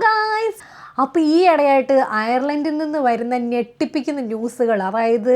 Guys അപ്പോൾ ഈ ഇടയായിട്ട് അയർലൻഡിൽ നിന്ന് വരുന്ന ഞെട്ടിപ്പിക്കുന്ന ന്യൂസുകൾ അതായത്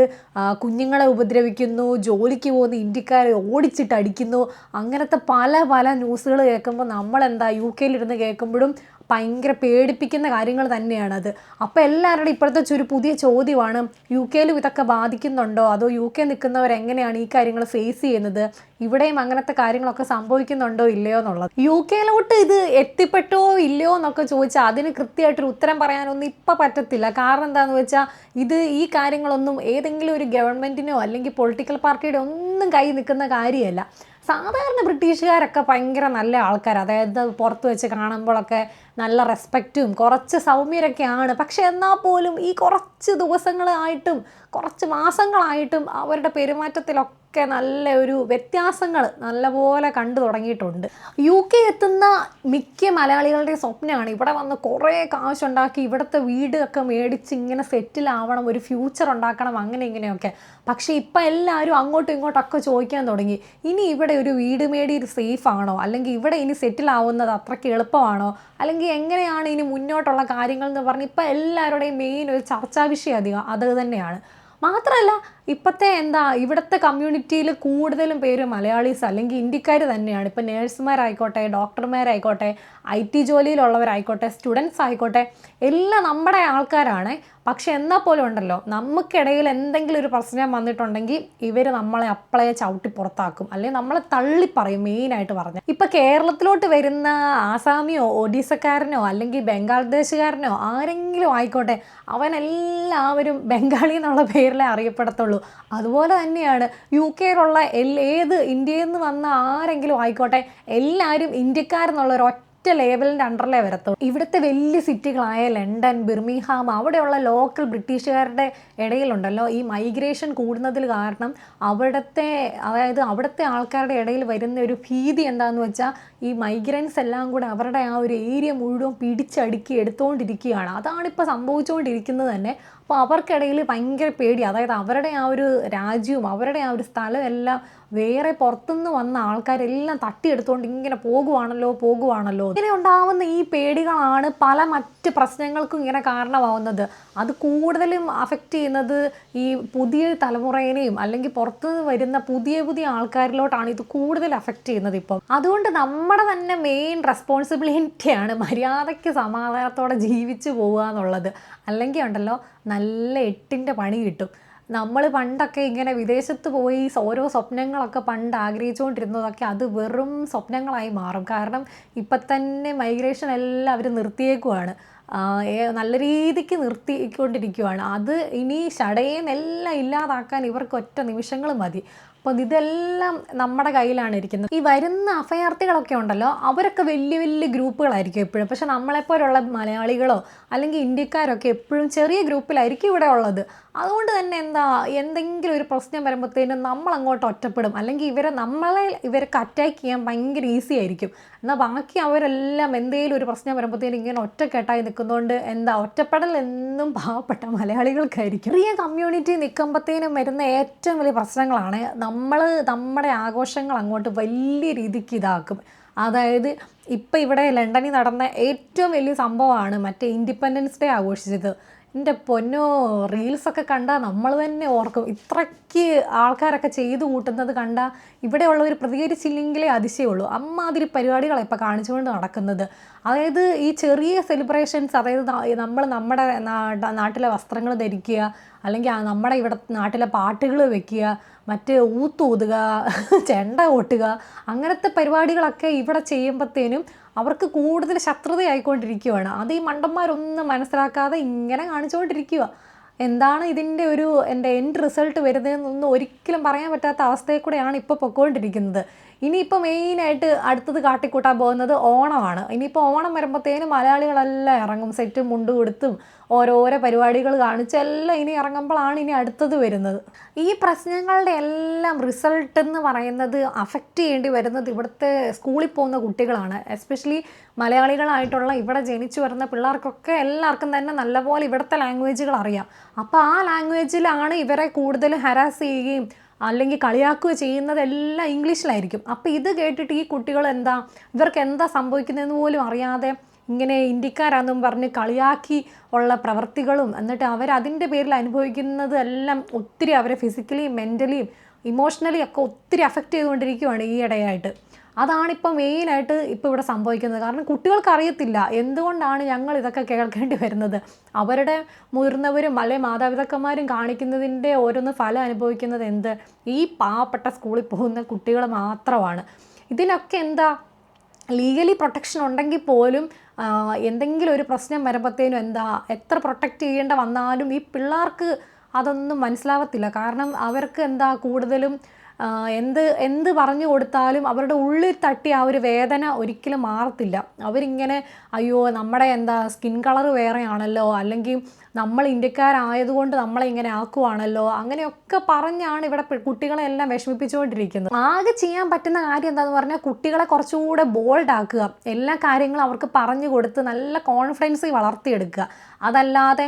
കുഞ്ഞുങ്ങളെ ഉപദ്രവിക്കുന്നു ജോലിക്ക് പോകുന്ന ഇന്ത്യക്കാരെ ഓടിച്ചിട്ട് അടിക്കുന്നു അങ്ങനത്തെ പല പല ന്യൂസുകൾ കേൾക്കുമ്പോൾ നമ്മളെന്താ യു കെയിലിരുന്ന് കേൾക്കുമ്പോഴും ഭയങ്കര പേടിപ്പിക്കുന്ന കാര്യങ്ങൾ തന്നെയാണത് അപ്പോൾ എല്ലാവരുടെയും ഇപ്പോഴത്തെ ഒരു പുതിയ ചോദ്യമാണ് യു കെയിലും ഇതൊക്കെ ബാധിക്കുന്നുണ്ടോ? അതോ യു കെ നിൽക്കുന്നവർ എങ്ങനെയാണ് ഈ കാര്യങ്ങൾ ഫേസ് ചെയ്യുന്നത്? ഇവിടെയും അങ്ങനത്തെ കാര്യങ്ങളൊക്കെ സംഭവിക്കുന്നുണ്ടോ ഇല്ലയോ എന്നുള്ളത്. യു കെയിലോട്ട് ഇത് എത്തിപ്പെട്ടോ ഇല്ലയോ എന്നൊക്കെ ചോദിച്ചാൽ അതിന് കൃത്യമായിട്ടൊരു ഉത്തരം പറയാനൊന്നും ഇപ്പം പറ്റത്തില്ല. കാരണം എന്താണെന്ന് വെച്ചാൽ ഇത് ഈ കാര്യങ്ങളൊന്നും ഏതെങ്കിലും ഒരു ഗവൺമെന്റിനോ അല്ലെങ്കിൽ പൊളിറ്റിക്കൽ പാർട്ടിയുടെ ഒന്നും കൈ നിൽക്കുന്ന കാര്യമല്ല. സാധാരണ ബ്രിട്ടീഷുകാരൊക്കെ ഭയങ്കര നല്ല ആൾക്കാർ അതായത് പുറത്ത് വെച്ച് കാണുമ്പോഴൊക്കെ നല്ല റെസ്പെക്റ്റും കുറച്ച് സൗമ്യരൊക്കെയാണ്. പക്ഷെ എന്നാൽ പോലും ഈ കുറച്ച് ദിവസങ്ങളായിട്ടും കുറച്ച് മാസങ്ങളായിട്ടും അവരുടെ പെരുമാറ്റത്തിലൊക്കെ നല്ല ഒരു വ്യത്യാസങ്ങൾ നല്ലപോലെ കണ്ടു തുടങ്ങിയിട്ടുണ്ട്. യു കെ എത്തുന്ന മിക്ക മലയാളികളുടെ സ്വപ്നമാണ്. ഇവിടെ വന്ന് കുറേ കാശുണ്ടാക്കി ഇവിടുത്തെ വീടൊക്കെ മേടിച്ച് ഇങ്ങനെ സെറ്റിലാവണം ഒരു ഫ്യൂച്ചർ ഉണ്ടാക്കണം അങ്ങനെ ഇങ്ങനെയൊക്കെ. പക്ഷേ ഇപ്പം എല്ലാവരും അങ്ങോട്ടും ഇങ്ങോട്ടൊക്കെ ചോദിക്കാൻ തുടങ്ങി. ഇനി ഇവിടെ ഒരു വീട് മേടി സേഫ് ആണോ? അല്ലെങ്കിൽ ഇവിടെ ഇനി സെറ്റിലാവുന്നത് അത്രയ്ക്ക് എളുപ്പമാണോ? അല്ലെങ്കിൽ എങ്ങനെയാണ് ഇനി മുന്നോട്ടുള്ള കാര്യങ്ങൾ എന്ന് പറഞ്ഞ് ഇപ്പം എല്ലാവരുടെയും മെയിൻ ഒരു ചർച്ചാ വിഷയം അധികം അത് തന്നെയാണ്. മാത്രമല്ല ഇപ്പോഴത്തെ എന്താ ഇവിടുത്തെ കമ്മ്യൂണിറ്റിയിൽ കൂടുതലും പേര് മലയാളീസ് അല്ലെങ്കിൽ ഇന്ത്യക്കാർ തന്നെയാണ്. ഇപ്പം നേഴ്സുമാരായിക്കോട്ടെ ഡോക്ടർമാരായിക്കോട്ടെ ഐ ടി ജോലിയിലുള്ളവരായിക്കോട്ടെ സ്റ്റുഡൻസ് ആയിക്കോട്ടെ എല്ലാം നമ്മുടെ ആൾക്കാരാണ്. പക്ഷെ എന്നാൽ പോലും ഉണ്ടല്ലോ. നമുക്കിടയിൽ എന്തെങ്കിലും ഒരു പ്രശ്നം വന്നിട്ടുണ്ടെങ്കിൽ ഇവർ നമ്മളെ അപ്പളെ ചവിട്ടി പുറത്താക്കും. അല്ലെങ്കിൽ നമ്മളെ തള്ളി പറയും മെയിനായിട്ട് പറഞ്ഞാൽ. ഇപ്പം കേരളത്തിലോട്ട് വരുന്ന ആസാമിയോ ഒഡീസക്കാരനോ അല്ലെങ്കിൽ ബംഗാൾദേശുകാരനോ ആരെങ്കിലും ആയിക്കോട്ടെ അവനെല്ലാവരും ബംഗാളി എന്നുള്ള പേരിലെ അറിയപ്പെടത്തുള്ളൂ. അതുപോലെ തന്നെയാണ് യു കെയിലുള്ള എൽ ഏത് ഇന്ത്യയിൽ നിന്ന് വന്ന ആരെങ്കിലും ആയിക്കോട്ടെ എല്ലാവരും ഇന്ത്യക്കാരെന്നുള്ള ഒരു ഒറ്റ ലേബലിന്റെ അണ്ടറിലേ വരത്തുള്ളൂ. ഇവിടുത്തെ വലിയ സിറ്റികളായ ലണ്ടൻ ബിർമിഹാം അവിടെയുള്ള ലോക്കൽ ബ്രിട്ടീഷുകാരുടെ ഇടയിലുണ്ടല്ലോ. ഈ മൈഗ്രേഷൻ കൂടുന്നതിൽ കാരണം അവിടുത്തെ അതായത് അവിടുത്തെ ആൾക്കാരുടെ ഇടയിൽ വരുന്ന ഒരു ഭീതി എന്താണെന്ന് വെച്ചാൽ ഈ മൈഗ്രൻസ് എല്ലാം കൂടെ അവരുടെ ആ ഒരു ഏരിയ മുഴുവൻ പിടിച്ചടുക്കി എടുത്തുകൊണ്ടിരിക്കുകയാണ് അതാണിപ്പോൾ സംഭവിച്ചുകൊണ്ടിരിക്കുന്നത് തന്നെ. അപ്പോൾ അവർക്കിടയിൽ ഭയങ്കര പേടി. അതായത് അവരുടെ ആ ഒരു രാജ്യവും അവരുടെ ആ ഒരു സ്ഥലം എല്ലാം വേറെ പുറത്തുനിന്ന് വന്ന ആൾക്കാരെല്ലാം തട്ടിയെടുത്തുകൊണ്ട് ഇങ്ങനെ പോകുവാണല്ലോ പോകുവാണല്ലോ. ഇങ്ങനെ ഉണ്ടാവുന്ന ഈ പേടികളാണ് പല മറ്റ് പ്രശ്നങ്ങൾക്കും ഇങ്ങനെ കാരണമാവുന്നത്. അത് കൂടുതലും അഫക്റ്റ് ചെയ്യുന്നത് ഈ പുതിയ തലമുറേനെയും അല്ലെങ്കിൽ പുറത്തുനിന്ന് വരുന്ന പുതിയ പുതിയ ആൾക്കാരിലോട്ടാണ് ഇത് കൂടുതൽ അഫക്റ്റ് ചെയ്യുന്നത് ഇപ്പം. അതുകൊണ്ട് നമ്മുടെ തന്നെ മെയിൻ റെസ്പോൺസിബിലിറ്റിയാണ് മര്യാദയ്ക്ക് സമാധാനത്തോടെ ജീവിച്ചു പോവുക എന്നുള്ളത്. അല്ലെങ്കിൽ ഉണ്ടല്ലോ നല്ല എട്ടിന്റെ പണി കിട്ടും. നമ്മൾ പണ്ടൊക്കെ ഇങ്ങനെ വിദേശത്ത് പോയി ഓരോ സ്വപ്നങ്ങളൊക്കെ പണ്ട് ആഗ്രഹിച്ചുകൊണ്ടിരുന്നതൊക്കെ അത് വെറും സ്വപ്നങ്ങളായി മാറും. കാരണം ഇപ്പം തന്നെ മൈഗ്രേഷൻ എല്ലാം അവർ നിർത്തിയേക്കുവാണ്. നല്ല രീതിക്ക് നിർത്തിക്കൊണ്ടിരിക്കുവാണ്. അത് ഇനി ഷടയെന്നെല്ലാം ഇല്ലാതാക്കാൻ ഇവർക്ക് ഒറ്റ നിമിഷങ്ങൾ മതി. അപ്പം ഇതെല്ലാം നമ്മുടെ കയ്യിലാണ് ഇരിക്കുന്നത്. ഈ വരുന്ന അഭയാർത്ഥികളൊക്കെ ഉണ്ടല്ലോ അവരൊക്കെ വലിയ വലിയ ഗ്രൂപ്പുകളായിരിക്കും എപ്പോഴും. പക്ഷെ നമ്മളെപ്പോലുള്ള മലയാളികളോ അല്ലെങ്കിൽ ഇന്ത്യക്കാരൊക്കെ എപ്പോഴും ചെറിയ ഗ്രൂപ്പിലായിരിക്കും ഇവിടെ ഉള്ളത്. അതുകൊണ്ട് തന്നെ എന്താ എന്തെങ്കിലും ഒരു പ്രശ്നം വരുമ്പോഴത്തേനും നമ്മൾ അങ്ങോട്ട് ഒറ്റപ്പെടും. അല്ലെങ്കിൽ ഇവരെ നമ്മളെ ഇവർക്ക് അറ്റാക്ക് ചെയ്യാൻ ഭയങ്കര ഈസി ആയിരിക്കും. എന്നാൽ ബാക്കി അവരെല്ലാം എന്തെങ്കിലും ഒരു പ്രശ്നം വരുമ്പോഴത്തേനും ഇങ്ങനെ ഒറ്റക്കെട്ടായി നിൽക്കുന്നതുകൊണ്ട് എന്താ ഒറ്റപ്പെടൽ എന്നും പാവപ്പെട്ട മലയാളികൾക്കായിരിക്കും. ചെറിയ കമ്മ്യൂണിറ്റി നിൽക്കുമ്പോഴത്തേനും വരുന്ന ഏറ്റവും വലിയ പ്രശ്നങ്ങളാണ് നമ്മൾ നമ്മുടെ ആഘോഷങ്ങൾ അങ്ങോട്ട് വലിയ രീതിക്ക് ഇതാക്കും. അതായത് ഇപ്പം ഇവിടെ ലണ്ടനിൽ നടന്ന ഏറ്റവും വലിയ സംഭവമാണ് മറ്റേ ഇൻഡിപെൻഡൻസ് ഡേ ആഘോഷിച്ചത്. എന്റെ പൊന്നോ റീൽസൊക്കെ കണ്ടാൽ നമ്മൾ തന്നെ ഓർക്കും. ഇത്രയ്ക്ക് ആൾക്കാരൊക്കെ ചെയ്തു കൂട്ടുന്നത് കണ്ടാൽ ഇവിടെയുള്ളവർ പ്രതികരിച്ചില്ലെങ്കിലേ അതിശയമുള്ളൂ അമ്മാതിരി പരിപാടികളെ ഇപ്പോൾ കാണിച്ചുകൊണ്ട് നടക്കുന്നത്. അതായത് ഈ ചെറിയ സെലിബ്രേഷൻസ് അതായത് നമ്മൾ നമ്മുടെ നാട്ടിലെ വസ്ത്രങ്ങൾ ധരിക്കുക അല്ലെങ്കിൽ നമ്മുടെ ഇവിടെ നാട്ടിലെ പാട്ടുകൾ വെക്കുക മറ്റ് ഊത്തൂതുക ചെണ്ട ഓട്ടുക അങ്ങനത്തെ പരിപാടികളൊക്കെ ഇവിടെ ചെയ്യുമ്പോഴത്തേനും അവർക്ക് കൂടുതൽ ശത്രുതയായിക്കൊണ്ടിരിക്കുകയാണ് അത് ഈ മണ്ടന്മാരൊന്നും മനസ്സിലാക്കാതെ ഇങ്ങനെ കാണിച്ചുകൊണ്ടിരിക്കുക എന്താണ് ഇതിന്റെ ഒരു എന്റെ എൻഡ് റിസൾട്ട് വരുന്നതെന്നൊന്നും ഒരിക്കലും പറയാൻ പറ്റാത്ത അവസ്ഥയിൽ കൂടെയാണ് ഇപ്പോൾ പൊയ്ക്കൊണ്ടിരിക്കുന്നത് ഇനിയിപ്പോൾ മെയിനായിട്ട് അടുത്തത് കാട്ടിക്കൂട്ടാൻ പോകുന്നത് ഓണമാണ്. ഇനിയിപ്പോൾ ഓണം വരുമ്പോഴത്തേനും മലയാളികളെല്ലാം ഇറങ്ങും സെറ്റും മുണ്ടും കൊടുത്തും ഓരോരോ പരിപാടികൾ കാണിച്ചെല്ലാം ഇനി ഇറങ്ങുമ്പോഴാണ് ഇനി അടുത്തത് വരുന്നത്. ഈ പ്രശ്നങ്ങളുടെ എല്ലാം റിസൾട്ട് എന്ന് പറയുന്നത് അഫക്റ്റ് ചെയ്യേണ്ടി വരുന്നത് ഇവിടുത്തെ സ്കൂളിൽ പോകുന്ന കുട്ടികളാണ്. എസ്പെഷ്യലി മലയാളികളായിട്ടുള്ള ഇവിടെ ജനിച്ചു വരുന്ന പിള്ളേർക്കൊക്കെ എല്ലാവർക്കും തന്നെ നല്ലപോലെ ഇവിടുത്തെ ലാംഗ്വേജുകൾ അറിയാം. അപ്പോൾ ആ ലാംഗ്വേജിലാണ് ഇവരെ കൂടുതൽ ഹരാസ് ചെയ്യുകയും അല്ലെങ്കിൽ കളിയാക്കുക ചെയ്യുന്നതെല്ലാം ഇംഗ്ലീഷിലായിരിക്കും. അപ്പോൾ ഇത് കേട്ടിട്ട് ഈ കുട്ടികൾ എന്താ ഇവർക്ക് എന്താ സംഭവിക്കുന്നതെന്ന് പോലും അറിയാതെ ഇങ്ങനെ ഇന്ത്യക്കാരാണെന്നും പറഞ്ഞ് കളിയാക്കി ഉള്ള പ്രവർത്തികളും എന്നിട്ട് അവർ അവരതിന്റെ പേരിൽ അനുഭവിക്കുന്നത് എല്ലാം ഒത്തിരി അവരെ ഫിസിക്കലി മെന്റലിയും ഇമോഷണലി ഒക്കെ ഒത്തിരി അഫക്റ്റ് ചെയ്തുകൊണ്ടിരിക്കുകയാണ് ഈ ഇടയായിട്ട്. അതാണിപ്പോൾ മെയിനായിട്ട് ഇപ്പോൾ ഇവിടെ സംഭവിക്കുന്നത്. കാരണം കുട്ടികൾക്ക് അറിയത്തില്ല എന്തുകൊണ്ടാണ് ഞങ്ങൾ ഇതൊക്കെ കേൾക്കേണ്ടി വരുന്നത്. അവരുടെ മുതിർന്നവരും അല്ലെ മാതാപിതാക്കന്മാരും കാണിക്കുന്നതിന്റെ ഓരോന്ന് ഫലം അനുഭവിക്കുന്നത് എന്ത്? ഈ പാവപ്പെട്ട സ്കൂളിൽ പോകുന്ന കുട്ടികൾ മാത്രമാണ്. ഇതിനൊക്കെ എന്താ? ലീഗലി പ്രൊട്ടക്ഷൻ ഉണ്ടെങ്കിൽ പോലും എന്തെങ്കിലും ഒരു പ്രശ്നം വരുമ്പോഴത്തേനും എന്താ? എത്ര പ്രൊട്ടക്റ്റ് ചെയ്യേണ്ട വന്നാലും ഈ പിള്ളേർക്ക് അതൊന്നും മനസ്സിലാവത്തില്ല. കാരണം അവർക്ക് എന്താ? കൂടുതലും എന്ത് എന്ത് പറഞ്ഞു കൊടുത്താലും അവരുടെ ഉള്ളിൽ തട്ടി ആ ഒരു വേദന ഒരിക്കലും മാറത്തില്ല. അവരിങ്ങനെ അയ്യോ നമ്മുടെ എന്താ സ്കിൻ കളർ വേറെയാണല്ലോ അല്ലെങ്കിൽ നമ്മൾ ഇന്ത്യക്കാരായതുകൊണ്ട് നമ്മളെ ഇങ്ങനെ ആക്കുവാണല്ലോ. അങ്ങനെയൊക്കെ പറഞ്ഞാണ് ഇവിടെ കുട്ടികളെ എല്ലാം വിഷമിപ്പിച്ചുകൊണ്ടിരിക്കുന്നത്. ആകെ ചെയ്യാൻ പറ്റുന്ന കാര്യം എന്താന്ന് പറഞ്ഞാൽ കുട്ടികളെ കുറച്ചുകൂടെ ബോൾഡ് ആക്കുക എല്ലാ കാര്യങ്ങളും അവർക്ക് പറഞ്ഞു കൊടുത്ത് നല്ല കോൺഫിഡൻസ് വളർത്തിയെടുക്കുക. അതല്ലാതെ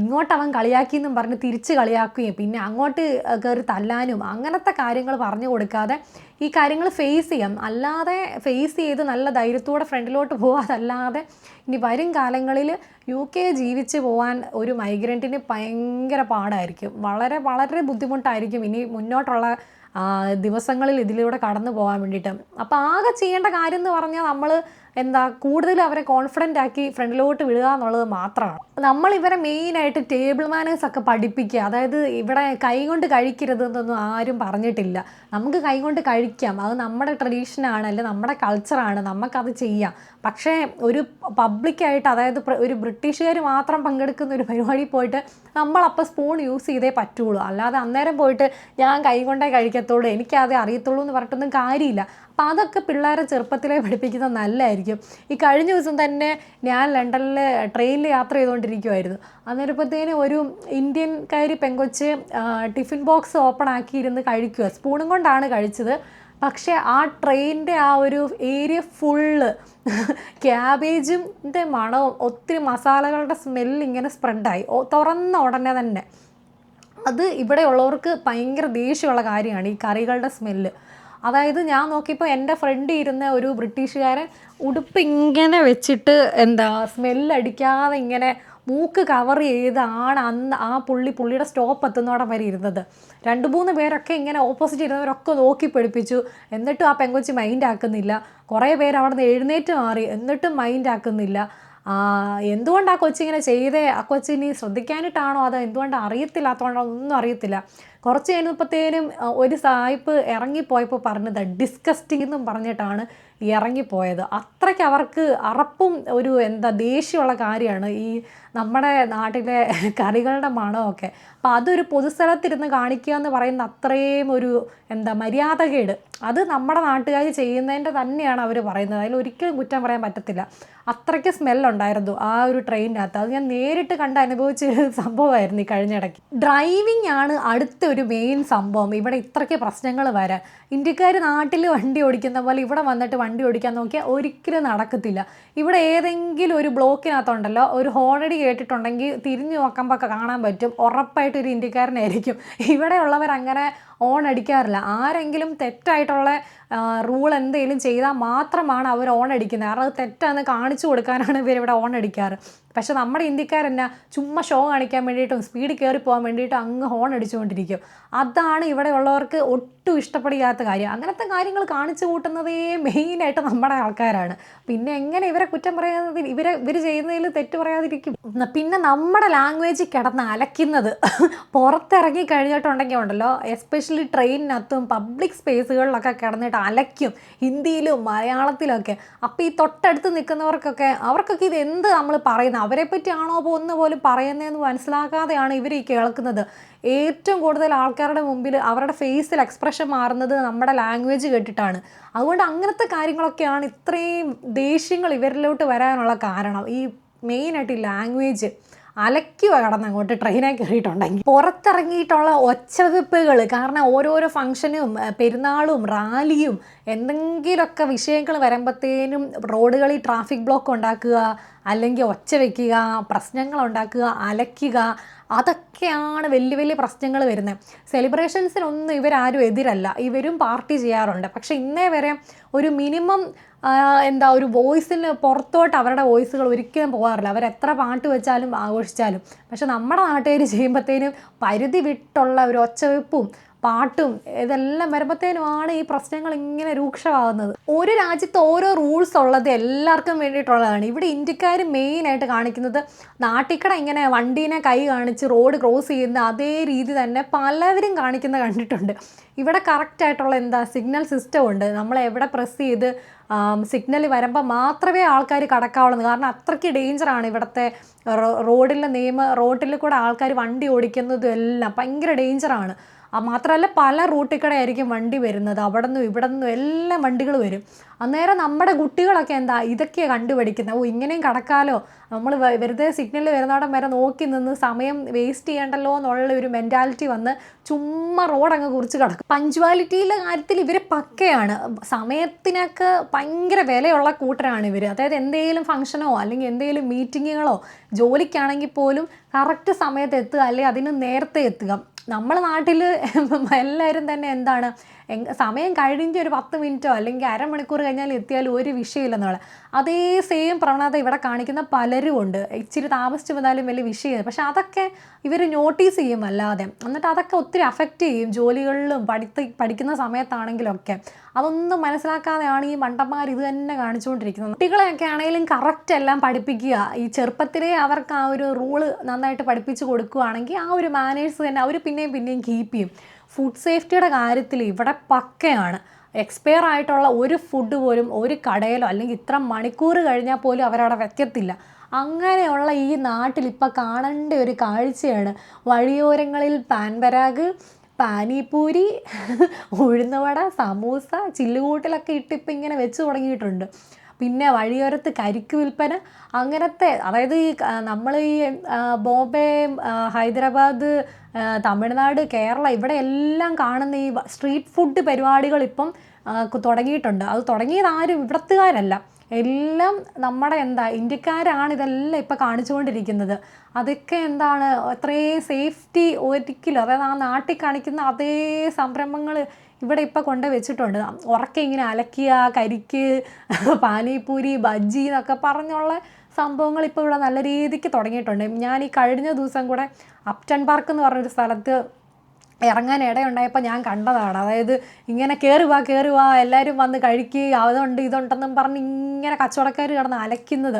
ഇങ്ങോട്ട് അവൻ കളിയാക്കി എന്നും പറഞ്ഞ് തിരിച്ച് കളിയാക്കുകയും പിന്നെ അങ്ങോട്ട് കയറി തല്ലാനും അങ്ങനത്തെ കാര്യങ്ങൾ പറഞ്ഞു കൊടുക്കാതെ ഈ കാര്യങ്ങൾ ഫേസ് ചെയ്യാം. അല്ലാതെ ഫേസ് ചെയ്ത് നല്ല ധൈര്യത്തോടെ ഫ്രണ്ടിലോട്ട് പോകാതല്ലാതെ ഇനി വരും കാലങ്ങളിൽ യു കെ ജീവിച്ച് പോകാൻ ഒരു മൈഗ്രന്റിന് ഭയങ്കര പാടായിരിക്കും. വളരെ വളരെ ബുദ്ധിമുട്ടായിരിക്കും ഇനി മുന്നോട്ടുള്ള ദിവസങ്ങളിൽ ഇതിലൂടെ കടന്നു പോകാൻ വേണ്ടിയിട്ട്. അപ്പോൾ ആകെ ചെയ്യേണ്ട കാര്യം എന്ന് പറഞ്ഞാൽ നമ്മൾ എന്താ കൂടുതൽ അവരെ കോൺഫിഡന്റ് ആക്കി ഫ്രണ്ടിലോട്ട് വിടുക എന്നുള്ളത് മാത്രമാണ്. നമ്മൾ ഇവരെ മെയിനായിട്ട് ടേബിൾ മാനേഴ്സ് ഒക്കെ പഠിപ്പിക്കുക. അതായത് ഇവിടെ കൈകൊണ്ട് കഴിക്കരുത് എന്നൊന്നും ആരും പറഞ്ഞിട്ടില്ല. നമുക്ക് കൈ കൊണ്ട് കഴിക്കാം. അത് നമ്മുടെ ട്രഡീഷനാണ് അല്ലെ നമ്മുടെ കൾച്ചറാണ് നമുക്കത് ചെയ്യാം. പക്ഷേ ഒരു പബ്ലിക്കായിട്ട് അതായത് ഒരു ബ്രിട്ടീഷുകാർ മാത്രം പങ്കെടുക്കുന്ന ഒരു പരിപാടി പോയിട്ട് നമ്മളപ്പോൾ സ്പൂൺ യൂസ് ചെയ്തേ പറ്റുള്ളൂ. അല്ലാതെ അന്നേരം പോയിട്ട് ഞാൻ കൈ കൊണ്ടേ കഴിക്കത്തുള്ളൂ എനിക്കതേ അറിയത്തുള്ളൂ എന്ന് പറഞ്ഞിട്ടൊന്നും കാര്യമില്ല. അപ്പോൾ അതൊക്കെ പിള്ളേരെ ചെറുപ്പത്തിലേ പഠിപ്പിക്കുന്നത് നല്ലതായിരിക്കും ഈ കഴിഞ്ഞ ദിവസം തന്നെ ഞാൻ ലണ്ടനിൽ ട്രെയിനിൽ യാത്ര ചെയ്തുകൊണ്ടിരിക്കുമായിരുന്നു അന്നേരപ്പത്തേനും ഒരു ഇന്ത്യൻകാരി പെങ്കൊച്ച് ആ, ടിഫിൻ ബോക്സ് ഓപ്പൺ ആക്കിയിരുന്ന് കഴിക്കുക സ്പൂണും കൊണ്ടാണ് കഴിച്ചത്. പക്ഷേ ആ ട്രെയിനിന്റെ ആ ഒരു ഏരിയ ഫുള്ള് ക്യാബേജിന്റെ മണവും ഒത്തിരി മസാലകളുടെ സ്മെല്ല് ഇങ്ങനെ സ്പ്രെഡായി. തുറന്ന ഉടനെ തന്നെ. അത് ഇവിടെയുള്ളവർക്ക് ഭയങ്കര ദേഷ്യമുള്ള കാര്യമാണ് ഈ കറികളുടെ സ്മെല്ല്. അതായത് ഞാൻ നോക്കിയപ്പോൾ എന്റെ ഫ്രണ്ട് ഇരുന്ന ഒരു ബ്രിട്ടീഷുകാരൻ ഉടുപ്പ് ഇങ്ങനെ വെച്ചിട്ട് എന്താ സ്മെല്ലടിക്കാതെ ഇങ്ങനെ മൂക്ക് കവർ ചെയ്താണ് അന്ന് ആ പുള്ളി പുള്ളിയുടെ സ്റ്റോപ്പ് എത്തുന്നോടം വരെ ഇരുന്നത്. രണ്ട് മൂന്ന് പേരൊക്കെ ഇങ്ങനെ ഓപ്പോസിറ്റ് ഇരുന്നവരൊക്കെ നോക്കി പഠിപ്പിച്ചു. എന്നിട്ടും ആ പെങ്കൊച്ചി മൈൻഡ് ആക്കുന്നില്ല. കുറേ പേര് അവിടെ നിന്ന് എഴുന്നേറ്റ് മാറി. എന്നിട്ടും മൈൻഡ് ആക്കുന്നില്ല. എന്തുകൊണ്ട് ആ കൊച്ചിങ്ങനെ ചെയ്തേ? ആ കൊച്ചിനി ശ്രദ്ധിക്കാനിട്ടാണോ? അതോ എന്തുകൊണ്ട് അറിയത്തില്ലാത്തതുകൊണ്ടോ ഒന്നും അറിയത്തില്ല. കുറച്ച് കഴിഞ്ഞപ്പോഴത്തേനും ഒരു സായിപ്പ് ഇറങ്ങിപ്പോയപ്പോൾ പറഞ്ഞത് ഡിസ്കസ്റ്റിംഗ് എന്നും പറഞ്ഞിട്ടാണ് ഇറങ്ങിപ്പോയത്. അത്രയ്ക്ക് അവർക്ക് അറപ്പും ഒരു എന്താ ദേഷ്യമുള്ള കാര്യമാണ് ഈ നമ്മുടെ നാട്ടിലെ കറികളുടെ മണമൊക്കെ. അപ്പോൾ അതൊരു പൊതുസ്ഥലത്തിരുന്ന് കാണിക്കുക എന്ന് പറയുന്ന അത്രയും ഒരു എന്താ മര്യാദകേട്. അത് നമ്മുടെ നാട്ടുകാർ ചെയ്യുന്നതിന്റെ തന്നെയാണ് അവർ പറയുന്നത്. അതിൽ ഒരിക്കലും കുറ്റം പറയാൻ പറ്റത്തില്ല. അത്രയ്ക്ക് സ്മെല്ലുണ്ടായിരുന്നു ആ ഒരു ട്രെയിനിനകത്ത്. അത് ഞാൻ നേരിട്ട് കണ്ട് അനുഭവിച്ച സംഭവമായിരുന്നു ഈ കഴിഞ്ഞ ഇടയ്ക്ക് ഡ്രൈവിംഗ് ആണ് അടുത്ത ഒരു മെയിൻ സംഭവം. ഇവിടെ ഇത്രയ്ക്ക് പ്രശ്നങ്ങൾ വരാൻ. ഇന്ത്യക്കാർ നാട്ടിൽ വണ്ടി ഓടിക്കുന്ന പോലെ ഇവിടെ വന്നിട്ട് വണ്ടി ഓടിക്കാൻ നോക്കിയാൽ ഒരിക്കലും നടക്കത്തില്ല. ഇവിടെ ഏതെങ്കിലും ഒരു ബ്ലോക്കിനകത്തുണ്ടല്ലോ ഒരു ഹോണടി കേട്ടിട്ടുണ്ടെങ്കിൽ തിരിഞ്ഞു നോക്കുമ്പോൾ കാണാൻ പറ്റും. ഉറപ്പായിട്ട് ഒരു ഇന്ത്യക്കാരനായിരിക്കും. ഇവിടെയുള്ളവർ അങ്ങനെ ഓൺ അടിക്കാറില്ല. ആരെങ്കിലും തെറ്റായിട്ടുള്ള റൂൾ എന്തെങ്കിലും ചെയ്താൽ മാത്രമാണ് അവർ ഓൺ അടിക്കുന്നത്. കാരണം അത് തെറ്റാന്ന് കാണിച്ചു കൊടുക്കാനാണ് ഇവരിവിടെ ഓൺ അടിക്കാറ്. പക്ഷെ നമ്മുടെ ഇന്ത്യക്കാരെന്നാ ചുമ്മാ ഷോ കാണിക്കാൻ വേണ്ടിയിട്ടും സ്പീഡ് കയറി പോകാൻ വേണ്ടിയിട്ടും അങ്ങ് ഹോൺ അടിച്ചുകൊണ്ടിരിക്കും. അതാണ് ഇവിടെ ഉള്ളവർക്ക് ഒട്ടും ഇഷ്ടപ്പെടില്ലാത്ത കാര്യം. അങ്ങനത്തെ കാര്യങ്ങൾ കാണിച്ചു കൂട്ടുന്നതേ മെയിനായിട്ട് നമ്മുടെ ആൾക്കാരാണ്. പിന്നെ എങ്ങനെ ഇവരെ കുറ്റം പറയാതെ ഇവരെ ഇവർ ചെയ്യുന്നതിൽ തെറ്റ് പറയാതിരിക്കും? പിന്നെ നമ്മുടെ ലാംഗ്വേജ് കിടന്ന് അലക്കുന്നത് പുറത്തിറങ്ങി കഴിഞ്ഞിട്ടുണ്ടെങ്കിൽ ഉണ്ടല്ലോ എസ്പെഷ്യലി ട്രെയിനിനകത്തും പബ്ലിക് സ്പേസുകളിലൊക്കെ കിടന്നിട്ട് അലയ്ക്കും ഹിന്ദിയിലും മലയാളത്തിലൊക്കെ. അപ്പോൾ ഈ തൊട്ടടുത്ത് നിൽക്കുന്നവർക്കൊക്കെ അവർക്കൊക്കെ ഇത് എന്ത് നമ്മൾ പറയുന്നത് അവരെ പറ്റിയാണോ പോകുന്ന പോലും പറയുന്നതെന്ന് മനസ്സിലാക്കാതെയാണ് ഇവർ ഈ കേൾക്കുന്നത്. ഏറ്റവും കൂടുതൽ ആൾക്കാരുടെ മുമ്പിൽ അവരുടെ ഫേസിൽ എക്സ്പ്രഷൻ മാറുന്നത് നമ്മുടെ ലാംഗ്വേജ് കേട്ടിട്ടാണ്. അതുകൊണ്ട് അങ്ങനത്തെ കാര്യങ്ങളൊക്കെയാണ് ഇത്രയും ദേഷ്യങ്ങൾ ഇവരിലോട്ട് വരാനുള്ള കാരണം. ഈ മെയിനായിട്ട് ഈ ലാംഗ്വേജ് അലക്കുക കടന്ന് അങ്ങോട്ട് ട്രെയിനെ കയറിയിട്ടുണ്ടെങ്കിൽ പുറത്തിറങ്ങിയിട്ടുള്ള ഒച്ചവെപ്പുകൾ കാരണം ഓരോരോ ഫംഗ്ഷനും പെരുന്നാളും റാലിയും എന്തെങ്കിലുമൊക്കെ വിഷയങ്ങൾ വരുമ്പോഴത്തേനും റോഡുകളിൽ ട്രാഫിക് ബ്ലോക്ക് ഉണ്ടാക്കുക അല്ലെങ്കിൽ ഒച്ച വയ്ക്കുക പ്രശ്നങ്ങൾ ഉണ്ടാക്കുക അലയ്ക്കുക അതൊക്കെയാണ് വലിയ വലിയ പ്രശ്നങ്ങൾ വരുന്നത്. സെലിബ്രേഷൻസിനൊന്നും ഇവരാരും എതിരല്ല. ഇവരും പാർട്ടി ചെയ്യാറുണ്ട്. പക്ഷേ ഇന്നേ വരെ ഒരു മിനിമം എന്താ ഒരു വോയിസിന് പുറത്തോട്ട് അവരുടെ വോയിസുകൾ ഒരിക്കലും പോകാറില്ല. അവരെത്ര പാട്ട് വെച്ചാലും ആഘോഷിച്ചാലും. പക്ഷെ നമ്മുടെ നാട്ടുകാർ ചെയ്യുമ്പോഴത്തേനും പരിധി വിട്ടുള്ള ഒരു ഒച്ചവെപ്പും പാട്ടും ഇതെല്ലാം വരുമ്പോഴത്തേനുമാണ് ഈ പ്രശ്നങ്ങൾ ഇങ്ങനെ രൂക്ഷമാകുന്നത്. ഒരു രാജ്യത്ത് ഓരോ റൂൾസ് ഉള്ളത് എല്ലാവർക്കും വേണ്ടിയിട്ടുള്ളതാണ്. ഇവിടെ ഇന്ത്യക്കാർ മെയിനായിട്ട് കാണിക്കുന്നത് നാട്ടിക്കട ഇങ്ങനെ വണ്ടീനെ കൈ കാണിച്ച് റോഡ് ക്രോസ് ചെയ്യുന്ന അതേ രീതി തന്നെ പലവരും കാണിക്കുന്ന കണ്ടിട്ടുണ്ട്. ഇവിടെ കറക്റ്റായിട്ടുള്ള എന്താ സിഗ്നൽ സിസ്റ്റം ഉണ്ട്. നമ്മൾ എവിടെ പ്രസ് ചെയ്ത് സിഗ്നൽ വരുമ്പോൾ മാത്രമേ ആൾക്കാർ കടക്കാവുള്ളൂ. കാരണം അത്രയ്ക്ക് ഡേഞ്ചറാണ് ഇവിടുത്തെ റോഡിലെ നിയമ റോഡിൽ കൂടെ ആൾക്കാർ വണ്ടി ഓടിക്കുന്നതും എല്ലാം. ഭയങ്കര ഡേഞ്ചറാണ് മാത്രമല്ല പല റൂട്ടിൽ കൂടെ ആയിരിക്കും വണ്ടി വരുന്നത്. അവിടെ നിന്നും ഇവിടെ നിന്നും എല്ലാം വണ്ടികൾ വരും. അന്നേരം നമ്മുടെ കുട്ടികളൊക്കെ എന്താ ഇതൊക്കെയാണ് കണ്ടുപഠിക്കുന്നത് ഓ ഇങ്ങനെയും കടക്കാലോ. നമ്മൾ വെറുതെ സിഗ്നലിൽ വരുന്നവിടം വരെ നോക്കി നിന്ന് സമയം വേസ്റ്റ് ചെയ്യണ്ടല്ലോ എന്നുള്ള ഒരു മെന്റാലിറ്റി വന്ന് ചുമ്മാ റോഡ് അങ്ങ് കുറിച്ച് കിടക്കും. പഞ്ച്വാലിറ്റിയിലെ കാര്യത്തിൽ ഇവർ പക്കയാണ്. സമയത്തിനൊക്കെ ഭയങ്കര വിലയുള്ള കൂട്ടരാണ് ഇവർ അതായത് എന്തെങ്കിലും ഫംഗ്ഷനോ അല്ലെങ്കിൽ എന്തെങ്കിലും മീറ്റിങ്ങുകളോ ജോലിക്കാണെങ്കിൽ പോലും കറക്റ്റ് സമയത്ത് എത്തുക അല്ലെങ്കിൽ അതിന് നേരത്തെ എത്തുക. നമ്മുടെ നാട്ടിൽ എല്ലാവരും തന്നെ എന്താണ് സമയം കഴിഞ്ഞ് ഒരു പത്ത് മിനിറ്റോ അല്ലെങ്കിൽ അരമണിക്കൂർ കഴിഞ്ഞാൽ എത്തിയാലും ഒരു വിഷയമില്ലെന്നുള്ള. അതേ സെയിം പ്രവണത ഇവിടെ കാണിക്കുന്ന പലരും ഉണ്ട്. ഇച്ചിരി താമസിച്ച് വന്നാലും വലിയ വിഷയമില്ല. പക്ഷെ അതൊക്കെ ഇവർ നോട്ടീസ് ചെയ്യും അല്ലാതെ. എന്നിട്ട് അതൊക്കെ ഒത്തിരി അഫക്റ്റ് ചെയ്യും ജോലികളിലും പഠിത്ത പഠിക്കുന്ന സമയത്താണെങ്കിലൊക്കെ. അതൊന്നും മനസ്സിലാക്കാതെയാണ് ഈ മണ്ടന്മാർ ഇത് തന്നെ കാണിച്ചുകൊണ്ടിരിക്കുന്നത്. കുട്ടികളെയൊക്കെ ആണെങ്കിലും കറക്റ്റ് എല്ലാം പഠിപ്പിക്കുക. ഈ ചെറുപ്പത്തിലേ അവർക്ക് ആ ഒരു റൂൾ നന്നായിട്ട് പഠിപ്പിച്ച് കൊടുക്കുകയാണെങ്കിൽ ആ ഒരു മാനേഴ്സ് തന്നെ അവർ പിന്നെയും പിന്നെയും കീപ്പ് ചെയ്യും. ഫുഡ് സേഫ്റ്റിയുടെ കാര്യത്തിൽ ഇവിടെ പക്കയാണ്. എക്സ്പയർ ആയിട്ടുള്ള ഒരു ഫുഡ് പോലും ഒരു കടയിലോ അല്ലെങ്കിൽ ഇത്ര മണിക്കൂർ കഴിഞ്ഞാൽ പോലും അവരവിടെ വെക്കത്തില്ല. അങ്ങനെയുള്ള ഈ നാട്ടിൽ ഇപ്പം കാണേണ്ട ഒരു കാഴ്ചയാണ് വഴിയോരങ്ങളിൽ പാൻപരാഗ് പാനിപൂരി ഉഴുന്നുവട സമൂസ ചില്ലുകൂട്ടിലൊക്കെ ഇട്ടിപ്പോൾ ഇങ്ങനെ വെച്ച് തുടങ്ങിയിട്ടുണ്ട്. പിന്നെ വഴിയോരത്ത് കരിക്ക് വിൽപ്പന അങ്ങനത്തെ അതായത് ഈ നമ്മൾ ഈ ബോംബെ ഹൈദരാബാദ് തമിഴ്നാട് കേരള ഇവിടെ എല്ലാം കാണുന്ന ഈ സ്ട്രീറ്റ് ഫുഡ് പരിപാടികൾ ഇപ്പം തുടങ്ങിയിട്ടുണ്ട്. അത് തുടങ്ങിയത് ആരും ഇവിടത്തുകാരല്ല. എല്ലാം നമ്മുടെ എന്താ ഇന്ത്യക്കാരാണ് ഇതെല്ലാം ഇപ്പം കാണിച്ചുകൊണ്ടിരിക്കുന്നത്. അതൊക്കെ എന്താണ് അത്രയും സേഫ്റ്റി ഒരിക്കലും അതായത് ആ നാട്ടിൽ കാണിക്കുന്ന അതേ സംരംഭങ്ങൾ ഇവിടെ ഇപ്പോൾ കൊണ്ട് വെച്ചിട്ടുണ്ട്. ഉറക്കെ ഇങ്ങനെ അലക്കിയ കരിക്ക് പാനിപൂരി ബജ്ജി എന്നൊക്കെ പറഞ്ഞുള്ള സംഭവങ്ങൾ ഇപ്പോൾ ഇവിടെ നല്ല രീതിക്ക് തുടങ്ങിയിട്ടുണ്ട്. ഞാൻ ഈ കഴിഞ്ഞ ദിവസം കൂടെ അപ്റ്റൺ പാർക്ക് എന്ന് പറഞ്ഞൊരു സ്ഥലത്ത് ഇറങ്ങാൻ ഇടയുണ്ടായപ്പോൾ ഞാൻ കണ്ടതാണ്. അതായത് ഇങ്ങനെ കയറി വാ വാ എല്ലാവരും വന്ന് കഴിക്കുക അതുണ്ട് ഇതുണ്ടെന്നും പറഞ്ഞ് ഇങ്ങനെ കച്ചവടക്കാർ കിടന്ന് അലയ്ക്കുന്നത്.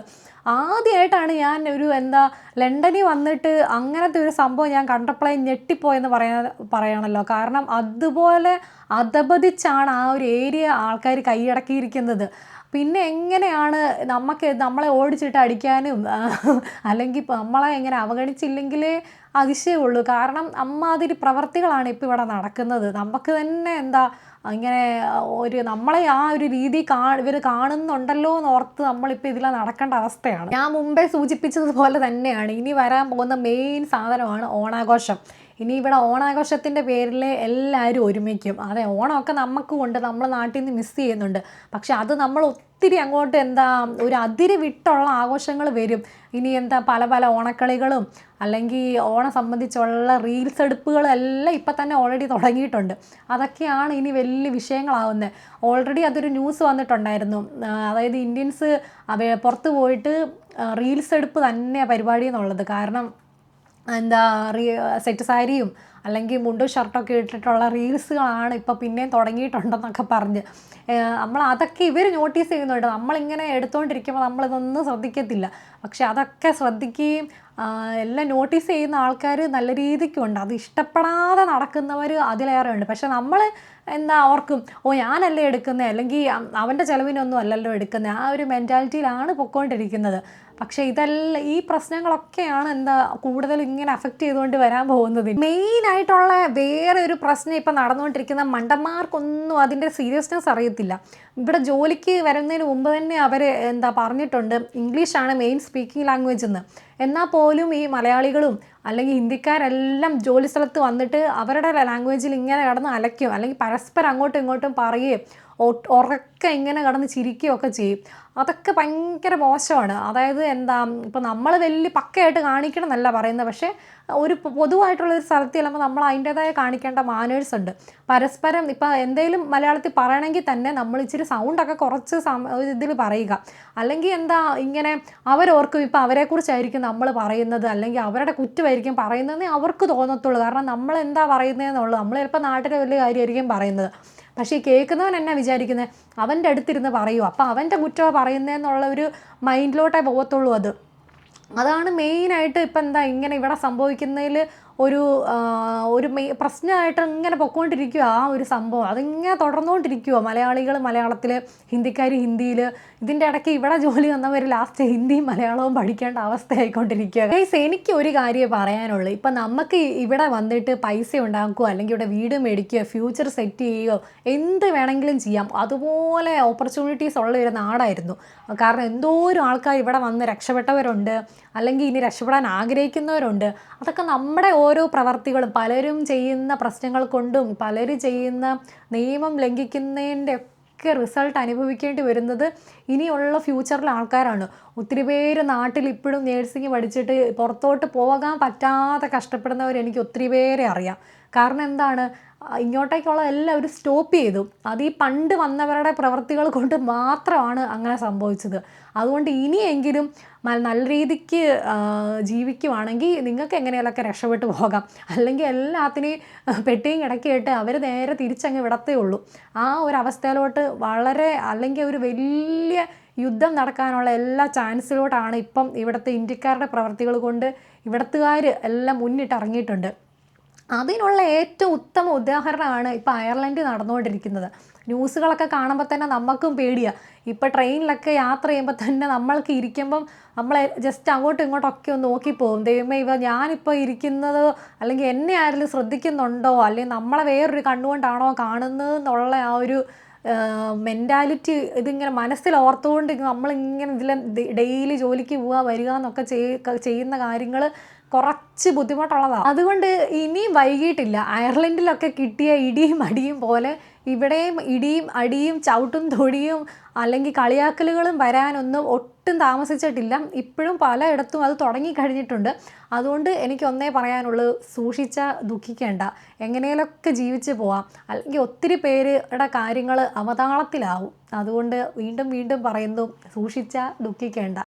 ആദ്യമായിട്ടാണ് ഞാൻ ഒരു എന്താ ലണ്ടനിൽ വന്നിട്ട് അങ്ങനത്തെ ഒരു സംഭവം ഞാൻ കണ്ടപ്പോഴേ ഞെട്ടിപ്പോയെന്ന് പറയാ പറയണല്ലോ. കാരണം അതുപോലെ അധപതിച്ചാണ് ആ ഒരു ഏരിയ ആൾക്കാർ കൈയടക്കിയിരിക്കുന്നത്. പിന്നെ എങ്ങനെയാണ് നമുക്ക് നമ്മളെ ഓടിച്ചിട്ട് അടിക്കാനും അല്ലെങ്കിൽ നമ്മളെ എങ്ങനെ അവഗണിച്ചില്ലെങ്കിലേ അതിശയമുള്ളൂ. കാരണം അമ്മാതിരി പ്രവർത്തികളാണ് ഇപ്പോൾ ഇവിടെ നടക്കുന്നത്. നമുക്ക് തന്നെ എന്താ അങ്ങനെ ഒരു നമ്മളെ ആ ഒരു രീതി കാ ഇവർ കാണുന്നുണ്ടല്ലോ എന്ന് ഓർത്ത് നമ്മളിപ്പോൾ ഇതിലെ നടക്കേണ്ട അവസ്ഥയാണ്. ഞാൻ മുമ്പേ സൂചിപ്പിച്ചതുപോലെ തന്നെയാണ്. ഇനി വരാൻ പോകുന്ന മെയിൻ സാധനമാണ് ഓണാഘോഷം. ഇനി ഇവിടെ ഓണാഘോഷത്തിന്റെ പേരിൽ എല്ലാവരും ഒരുമിക്കും. അതെ ഓണമൊക്കെ നമുക്കുമുണ്ട്. നമ്മൾ നാട്ടിൽ നിന്ന് മിസ് ചെയ്യുന്നുണ്ട്. പക്ഷെ അത് നമ്മൾ ഒത്തിരി അങ്ങോട്ട് എന്താ ഒരു അതിര് വിട്ടുള്ള ആഘോഷങ്ങൾ വരും. ഇനി എന്താ പല പല ഓണക്കളികളും അല്ലെങ്കിൽ ഓണം സംബന്ധിച്ചുള്ള റീൽസ് എടുപ്പുകളും എല്ലാം ഇപ്പം തന്നെ ഓൾറെഡി തുടങ്ങിയിട്ടുണ്ട്. അതൊക്കെയാണ് ഇനി വലിയ വിഷയങ്ങളാവുന്നത്. ഓൾറെഡി അതൊരു ന്യൂസ് വന്നിട്ടുണ്ടായിരുന്നു. അതായത് ഇന്ത്യൻസ് പുറത്ത് പോയിട്ട് റീൽസ് എടുപ്പ് തന്നെയാണ് പരിപാടി എന്നുള്ളത്. കാരണം എന്താ റീ സെറ്റ് സാരിയും അല്ലെങ്കിൽ മുണ്ടും ഷർട്ടൊക്കെ ഇട്ടിട്ടുള്ള റീൽസുകളാണ് ഇപ്പോൾ പിന്നെയും തുടങ്ങിയിട്ടുണ്ടെന്നൊക്കെ പറഞ്ഞ്. നമ്മൾ അതൊക്കെ ഇവർ നോട്ടീസ് ചെയ്യുന്നുണ്ട്. നമ്മളിങ്ങനെ എടുത്തുകൊണ്ടിരിക്കുമ്പോൾ നമ്മളിതൊന്നും ശ്രദ്ധിക്കത്തില്ല. പക്ഷെ അതൊക്കെ ശ്രദ്ധിക്കുകയും എല്ലാം നോട്ടീസ് ചെയ്യുന്ന ആൾക്കാർ നല്ല രീതിക്കുണ്ട്. അത് ഇഷ്ടപ്പെടാതെ നടക്കുന്നവർ അതിലേറെ ഉണ്ട് പക്ഷെ നമ്മൾ എന്താ ഓർക്കും ഓ ഞാനല്ലേ എടുക്കുന്നത് അല്ലെങ്കിൽ അവന്റെ ചിലവിനൊന്നും അല്ലല്ലോ എടുക്കുന്നത് ആ ഒരു മെന്റാലിറ്റിയിലാണ് പൊയ്ക്കൊണ്ടിരിക്കുന്നത് പക്ഷേ ഇതെല്ലാം ഈ പ്രശ്നങ്ങളൊക്കെയാണ് എന്താ കൂടുതൽ ഇങ്ങനെ അഫക്റ്റ് ചെയ്തുകൊണ്ട് വരാൻ പോകുന്നത്. മെയിനായിട്ടുള്ള വേറെ ഒരു പ്രശ്നം ഇപ്പം നടന്നുകൊണ്ടിരിക്കുന്ന മണ്ടന്മാർക്കൊന്നും അതിന്റെ സീരിയസ്നെസ് അറിയത്തില്ല. ഇവിടെ ജോലിക്ക് വരുന്നതിന് മുമ്പ് തന്നെ അവർ എന്താ പറഞ്ഞിട്ടുണ്ട് ഇംഗ്ലീഷാണ് മെയിൻ സ്പീക്കിംഗ് ലാംഗ്വേജ് എന്ന് എന്നാൽ പോലും ഈ മലയാളികളും അല്ലെങ്കിൽ ഹിന്ദിക്കാരെല്ലാം ജോലി സ്ഥലത്ത് വന്നിട്ട് അവരുടെ ലാംഗ്വേജിൽ ഇങ്ങനെ കിടന്ന് അലയ്ക്കും. അല്ലെങ്കിൽ പരസ്പരം അങ്ങോട്ടും ഇങ്ങോട്ടും പറയുകയും ഉറക്കെ ഇങ്ങനെ കിടന്ന് ചിരിക്കുകയൊക്കെ ചെയ്യും. അതൊക്കെ ഭയങ്കര മോശമാണ്. അതായത് എന്താ ഇപ്പം നമ്മൾ വലിയ പക്കയായിട്ട് കാണിക്കണം എന്നല്ല പറയുന്നത്. പക്ഷേ ഒരു പൊതുവായിട്ടുള്ള ഒരു സ്ഥലത്ത് ചെല്ലുമ്പോൾ നമ്മൾ അതിന്റെതായ കാണിക്കേണ്ട മാനേഴ്സ് ഉണ്ട്. പരസ്പരം ഇപ്പം എന്തെങ്കിലും മലയാളത്തിൽ പറയണമെങ്കിൽ തന്നെ നമ്മൾ ഇച്ചിരി സൗണ്ടൊക്കെ കുറച്ച് ഇതിൽ പറയുക. അല്ലെങ്കിൽ എന്താ ഇങ്ങനെ അവരോർക്കും ഇപ്പം അവരെക്കുറിച്ചായിരിക്കും നമ്മൾ പറയുന്നത്. അല്ലെങ്കിൽ അവരുടെ കുറ്റമായിരിക്കും പറയുന്നതെന്നേ അവർക്ക് തോന്നത്തുള്ളൂ. കാരണം നമ്മൾ എന്താ പറയുന്നതെന്നുള്ളത്. നമ്മൾ ചിലപ്പോൾ നാട്ടിലെ വലിയ കാര്യമായിരിക്കും പറയുന്നത്. പക്ഷേ ഈ കേൾക്കുന്നവൻ എന്നാ വിചാരിക്കുന്നത് അവന്റെ അടുത്തിരുന്ന് പറയൂ. അപ്പോൾ അവന്റെ കുറ്റമാണ് പറയുന്നതെന്നുള്ള ഒരു മൈൻഡിലോട്ടേ പോകത്തുള്ളൂ അത്. അതാണ് മെയിനായിട്ട് ഇപ്പം എന്താ ഇങ്ങനെ ഇവിടെ സംഭവിക്കുന്നതിൽ ഒരു ഒരു മെയ് പ്രശ്നമായിട്ട് ഇങ്ങനെ പൊക്കോണ്ടിരിക്കുക ആ ഒരു സംഭവം. അതിങ്ങനെ തുടർന്നുകൊണ്ടിരിക്കുക മലയാളികൾ മലയാളത്തിൽ ഹിന്ദിക്കാർ ഹിന്ദിയിൽ ഇതിന്റെ ഇടയ്ക്ക് ഇവിടെ ജോലി വന്നവർ ലാസ്റ്റ് ഹിന്ദിയും മലയാളവും പഠിക്കേണ്ട അവസ്ഥയായിക്കൊണ്ടിരിക്കുക ഗൈസ് എനിക്ക് ഒരു കാര്യമേ പറയാനുള്ളൂ. ഇപ്പം നമുക്ക് ഇവിടെ വന്നിട്ട് പൈസ ഉണ്ടാക്കുകയോ അല്ലെങ്കിൽ ഇവിടെ വീട് മേടിക്കുകയോ ഫ്യൂച്ചർ സെറ്റ് ചെയ്യുകയോ എന്ത് വേണമെങ്കിലും ചെയ്യാം. അതുപോലെ ഓപ്പർച്യൂണിറ്റീസ് ഉള്ള ഒരു നാടായിരുന്നു. കാരണം എന്തോരം ആൾക്കാർ ഇവിടെ വന്ന് രക്ഷപ്പെട്ടവരുണ്ട്. അല്ലെങ്കിൽ ഇനി രക്ഷപ്പെടാൻ ആഗ്രഹിക്കുന്നവരുണ്ട്. അതൊക്കെ നമ്മുടെ ഓരോ പ്രവർത്തികളും പലരും ചെയ്യുന്ന പ്രശ്നങ്ങൾ കൊണ്ടും പലരും ചെയ്യുന്ന നിയമം ലംഘിക്കുന്നതിന്റെ ഒക്കെ റിസൾട്ട് അനുഭവിക്കേണ്ടി വരുന്നത് ഇനിയുള്ള ഫ്യൂച്ചറിലെ ആൾക്കാരാണ്. ഒത്തിരി പേര് നാട്ടിൽ ഇപ്പോഴും നേഴ്സിംഗ് പഠിച്ചിട്ട് പുറത്തോട്ട് പോകാൻ പറ്റാതെ കഷ്ടപ്പെടുന്നവർ എനിക്ക് ഒത്തിരി പേരെ അറിയാം. കാരണം എന്താണ്? ഇങ്ങോട്ടേക്കുള്ള എല്ലാം ഒരു സ്റ്റോപ്പ് ചെയ്തു. അത് ഈ പണ്ട് വന്നവരുടെ പ്രവൃത്തികൾ കൊണ്ട് മാത്രമാണ് അങ്ങനെ സംഭവിച്ചത്. അതുകൊണ്ട് ഇനിയെങ്കിലും നല്ല രീതിക്ക് ജീവിക്കുവാണെങ്കിൽ നിങ്ങൾക്ക് എങ്ങനെയൊക്കെ രക്ഷപ്പെട്ടു പോകാം. അല്ലെങ്കിൽ എല്ലാത്തിനെയും പെട്ടിയും കിടക്കിയിട്ട് അവർ നേരെ തിരിച്ചങ്ങ് വിടത്തേ ഉള്ളൂ. ആ ഒരു അവസ്ഥയിലോട്ട് വളരെ അല്ലെങ്കിൽ ഒരു വലിയ യുദ്ധം നടക്കാനുള്ള എല്ലാ ചാൻസിലോട്ടാണ് ഇപ്പം ഇവിടുത്തെ ഇന്ത്യക്കാരുടെ പ്രവർത്തികൾ കൊണ്ട് ഇവിടത്തുകാർ എല്ലാം മുന്നിട്ട് ഇറങ്ങിയിട്ടുണ്ട് അതിനുള്ള ഏറ്റവും ഉത്തമ ഉദാഹരണമാണ് ഇപ്പോൾ അയർലൻഡ് നടന്നുകൊണ്ടിരിക്കുന്നത്. ന്യൂസുകളൊക്കെ കാണുമ്പോൾ തന്നെ നമുക്കും പേടിയാണ് ഇപ്പോൾ ട്രെയിനിലൊക്കെ യാത്ര ചെയ്യുമ്പോൾ തന്നെ നമ്മൾക്ക് ഇരിക്കുമ്പം നമ്മൾ ജസ്റ്റ് അങ്ങോട്ടും ഇങ്ങോട്ടൊക്കെ ഒന്ന് നോക്കിപ്പോകും ദൈവമേ ഇവ ഞാനിപ്പോൾ ഇരിക്കുന്നത് അല്ലെങ്കിൽ എന്നെ ആരെങ്കിലും ശ്രദ്ധിക്കുന്നുണ്ടോ? അല്ലെങ്കിൽ നമ്മളെ വേറൊരു കണ്ണുകൊണ്ടാണോ കാണുന്നത് എന്നുള്ള ആ ഒരു മെന്റാലിറ്റി ഇതിങ്ങനെ മനസ്സിൽ ഓർത്തുകൊണ്ട് നമ്മളിങ്ങനെ ഇതിൽ ഡെയിലി ജോലിക്ക് പോവുക വരിക എന്നൊക്കെ ചെയ്യുന്ന കാര്യങ്ങൾ കുറച്ച് ബുദ്ധിമുട്ടുള്ളതാണ് അതുകൊണ്ട് ഇനിയും വൈകിട്ടില്ല അയർലൻഡിലൊക്കെ കിട്ടിയ ഇടിയും അടിയും പോലെ ഇവിടെയും ഇടിയും അടിയും ചവിട്ടും തൊടിയും അല്ലെങ്കിൽ കളിയാക്കലുകളും വരാനൊന്നും ഒട്ടും താമസിച്ചിട്ടില്ല. ഇപ്പോഴും പലയിടത്തും അത് തുടങ്ങിക്കഴിഞ്ഞിട്ടുണ്ട്. അതുകൊണ്ട് എനിക്ക് ഒന്നേ പറയാനുള്ളൂ സൂക്ഷിച്ച ദുഃഖിക്കേണ്ട. എങ്ങനെയൊക്കെ ജീവിച്ച് പോവാം. അല്ലെങ്കിൽ ഒത്തിരി പേരുടെ കാര്യങ്ങൾ അവതാളത്തിലാവും. അതുകൊണ്ട് വീണ്ടും വീണ്ടും പറയുന്നു സൂക്ഷിച്ച ദുഃഖിക്കേണ്ട.